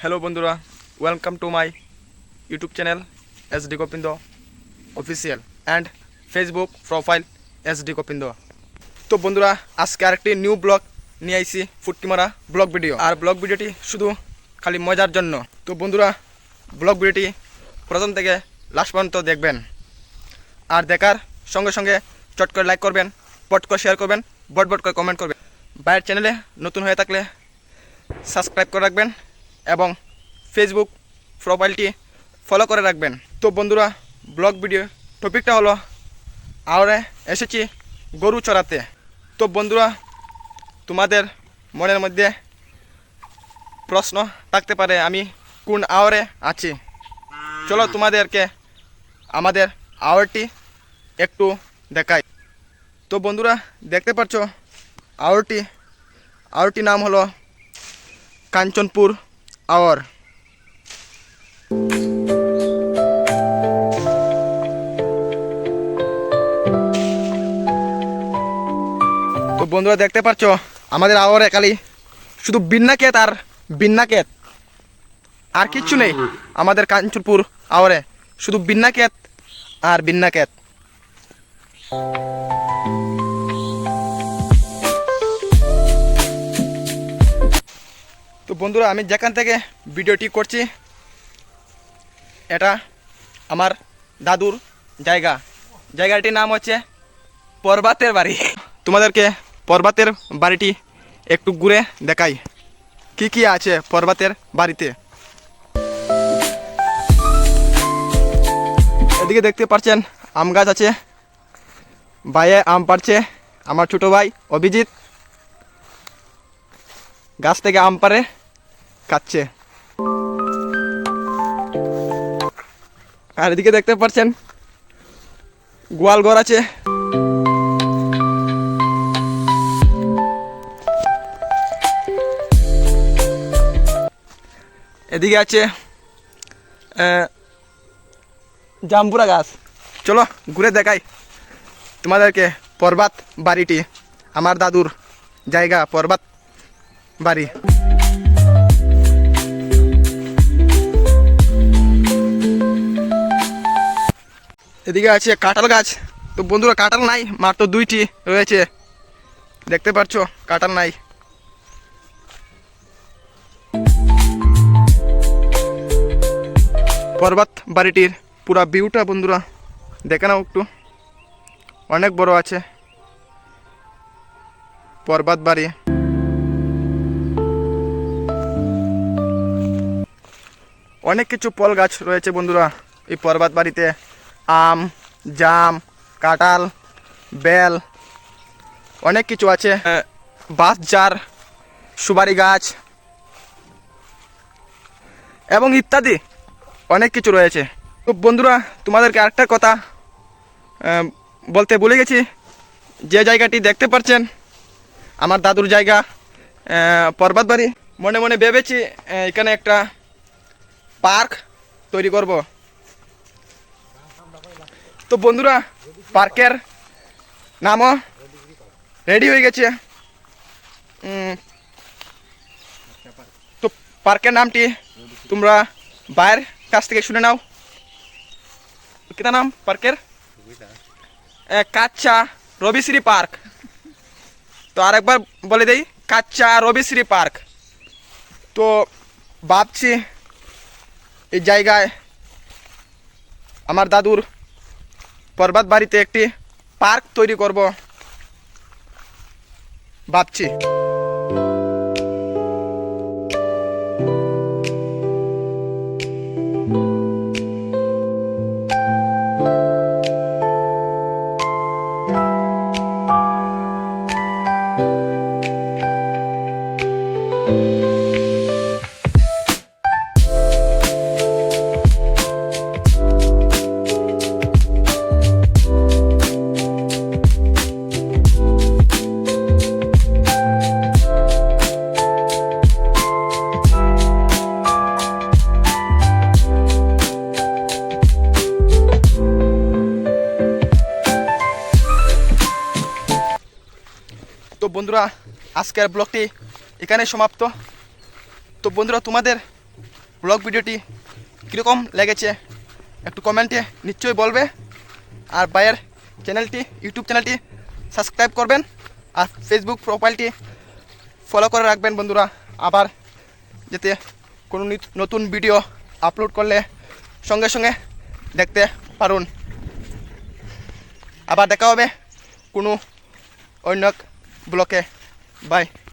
Hello বন্ধুরা। Welcome to my YouTube channel S D Gobinda official and Facebook profile S D Gobinda তো বন্ধুরা, আজকে আরেকটি new blog নিয়ে আইছি ফুটকি মারা ব্লগ ভিডিও আর ব্লগ ভিডিওটি শুধু খালি মজার জন্য। তো বন্ধুরা ব্লগ ভিডিওটি প্রথম থেকে লাস্ট পর্যন্ত দেখবেন। আর দেখার সঙ্গে সঙ্গে চট করে লাইক করবেন, পট করে শেয়ার করবেন, বট বট করে কমেন্ট করবেন। বাইরের চ্যানেলে নতুন হয়ে থাকলে সাবস্ক্রাইব করে রাখবেন। এবং ফেসবুক প্রোফাইলটি ফলো করে রাখবেন। তো বন্ধুরা ব্লগ ভিডিও টপিকটা হলো আওরে এসেছি গরু চড়াতে। তো বন্ধুরা, তোমাদের মনের মধ্যে প্রশ্ন থাকতে পারে, আমি কোন আওরে আছি? চলো তোমাদেরকে আমাদের আওয়ারটি একটু দেখাই। তো বন্ধুরা, দেখতে পাচ্ছ, আওয়ারটি আওয়ারটি নাম হলো কাঞ্চনপুর আওয়ার তো বন্ধুরা, দেখতে পাচ্ছ আমাদের আওয়ারে খালি শুধু বিন্নাকেত আর বিন্নাকেত। আর কিচ্ছু নেই আমাদের কাঞ্চনপুর আওয়ারে। শুধু বিন্নাকেত আর বিন্নাকেত। তো বন্ধুরা, আমি যেখান থেকে ভিডিওটি করছি, এটা আমার দাদুর জায়গা। জায়গাটির নাম হচ্ছে পর্বতের বাড়ি। তোমাদেরকে পর্বতের বাড়িটি একটু ঘুরে দেখাই। কি কি আছে পর্বতের বাড়িতে? এদিকে দেখতে পাচ্ছেন, আম গাছ আছে। বাইয়ে আম পাড়ছে আমার ছোটো ভাই অভিজিৎ। গাছ থেকে আম পারে খাচ্ছে আর এদিকে দেখতে পাচ্ছেন, গোয়াল ঘর আছে। এদিকে আছে জাম্বুরা গাছ। চলো ঘুরে দেখাই তোমাদেরকে পর্বত বাড়িটি, আমার দাদুর জায়গা পর্বত বাড়ি। এদিকে আছে কাঁঠাল গাছ। তো বন্ধুরা, কাঁঠাল নাই, মাত্র দুইটি রয়েছে। দেখতে পাচ্ছ কাঁঠাল নাই। পর্বত বাড়িটির পুরা ভিউটা বন্ধুরা, দেখে নাও একটু। অনেক বড় আছে। পর্বত বাড়ি। অনেক কিছু ফল গাছ রয়েছে বন্ধুরা এই পর্বত বাড়িতে। আম জাম কাঁঠাল বেল অনেক কিছু আছে। বাঁশ জার সুপারি গাছ এবং ইত্যাদি অনেক কিছু রয়েছে। তো বন্ধুরা তোমাদেরকে আরেকটা কথা বলতে ভুলে গেছি। যে জায়গাটি দেখতে পাচ্ছেন আমার দাদুর জায়গা আহ, পর্বত বাড়ি মনে মনে ভেবেছি এখানে একটা পার্ক তৈরি করব। তো বন্ধুরা, পার্কের নামও রেডি হয়ে গেছে। তো পার্কের নামটি তোমরা বাইরের কাছ থেকে শুনে নাও। কিতা নাম পার্কের? কাচ্চা রবিশ্রী পার্ক। তো আরেকবার বলে দেই, কাচ্চা রবিশ্রী পার্ক। তো ভাবছি এই জায়গায় আমার দাদুর পর্বত বাড়িতে একটি পার্ক তৈরি করব। ভাবছি। বন্ধুরা, আজকের ব্লগটি এখানে সমাপ্ত। তো বন্ধুরা, তোমাদের ব্লগ ভিডিওটি কীরকম লেগেছে একটু কমেন্টে নিশ্চয়ই বলবে। আর ভাইয়ের চ্যানেলটি, ইউটিউব চ্যানেলটি সাবস্ক্রাইব করবেন। আর ফেসবুক প্রোফাইলটি ফলো করে রাখবেন বন্ধুরা। আবার যাতে কোনো নতুন ভিডিও আপলোড করলে সঙ্গে সঙ্গে দেখতে পারুন। আবার দেখা হবে কোনো অন্য ব্লকে বাই